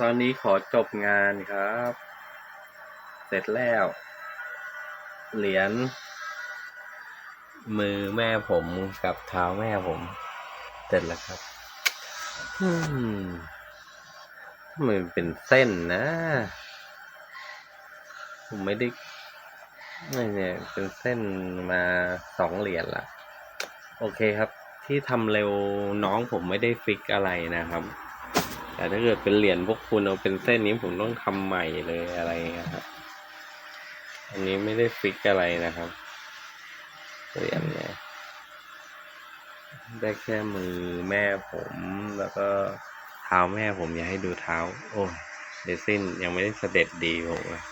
ตอนนี้ขอจบงานครับ เสร็จแล้ว เหรียญมือแม่ผมกับเท้าแม่ผม เสร็จแล้วครับอืมมันเป็นเส้นนะ ผมไม่ได้ไม่เนี่ยเป็นเส้นมาสองเหรียญละโอเคครับ ที่ทำเร็วน้องผมไม่ได้ฟิกอะไรนะครับ แต่ถ้าเกิดเป็นเหรียญพวกคุณเอาเป็นเส้นนี้ผมต้องทำใหม่เลยอะไรเงี้ยครับ อันนี้ไม่ได้ฟิกอะไรนะครับ เหรียญเนี่ยได้แค่มือแม่ผมแล้วก็เท้าแม่ผมอย่าให้ดูเท้า โอ้ยเดซินยังไม่ได้เสด็จดีผมเลย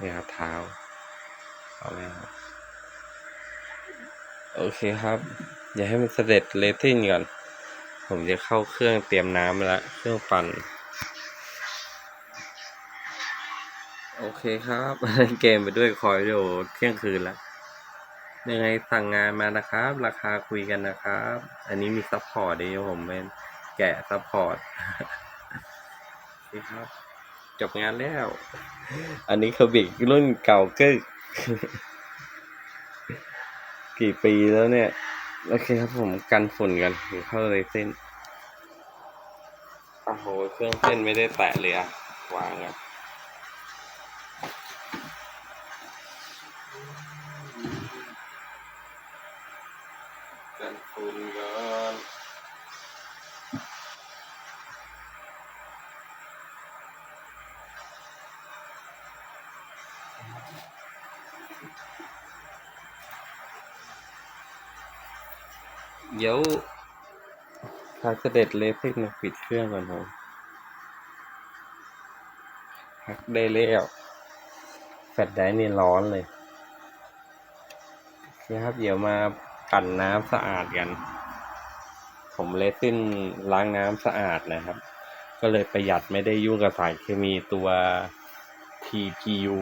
นี่ครับเท้าเอาแม่ครับ โอเคครับ อย่าให้มันเสด็จเลซินก่อน ผมจะเข้าเครื่องเตรียมน้ำแล้วเครื่องปั่น โอเคครับเล่นเกมไปด้วยคอยโดเที่ยงคืนแล้วยังไงสั่งงานมานะครับ ราคาคุยกันนะครับ อันนี้มีซัพพอร์ตเดี๋ยผมเป็นแกะซัพพอร์ตโอเครับ จบงานแล้ว อันนี้คือบิกรุ่นเก่ากึกกี่ปีแล้วเนี่ย โอเคครับผมกันฝุ่นกันเข้าเลยเส้น โอ้โหเครื่องเส้นไม่ได้แตะเลยอะวางกันกันฝุ่นก่อนเดี๋ยว พาเสด็จเลสิกมาปิดเครื่องก่อนผมพักได้แล้วแฟลชไดรฟ์นี่ร้อนเลยโอเครับ เดี๋ยวมาปั่นน้ำสะอาดกัน ผมเลซินล้างน้ำสะอาดนะครับ ก็เลยประหยัดไม่ได้ยุ่งกับสารเคมีตัว TPU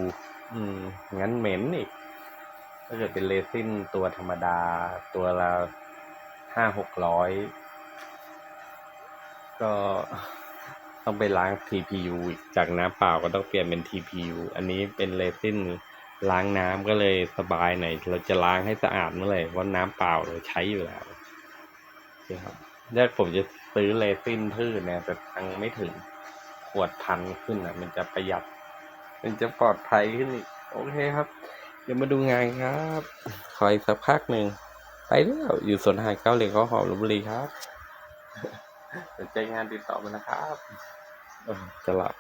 อืม งั้นเหม็นอีกถ้าเกิดเป็นเลซินตัวธรรมดาตัวละห้าหกร้อย ก็ต้องไปล้าง TPU จากน้ำเปล่าก็ต้องเปลี่ยนเป็น TPU อันนี้เป็นเลซินล้างน้ำก็เลยสบายหน่อยเราจะล้างให้สะอาดเมื่อไหร่เพราะน้ำเปล่าเราใช้อยู่แล้วโอเครับแรกผมจะซื้อเลซินทื่อเนี่ยแต่ตังไม่ถึงขวดพันขึ้นอะ มันจะประหยัด มันจะปลอดภัยขึ้นอีกโอเคครับ เดี๋ยวมาดูงานครับคอยสักพักหนึ่งไปแล้วอยู่สวนหาดเก้าเหลียงเขาหอมลพบุรีครับ สนใจงานติดต่อมานะครับจะหลับ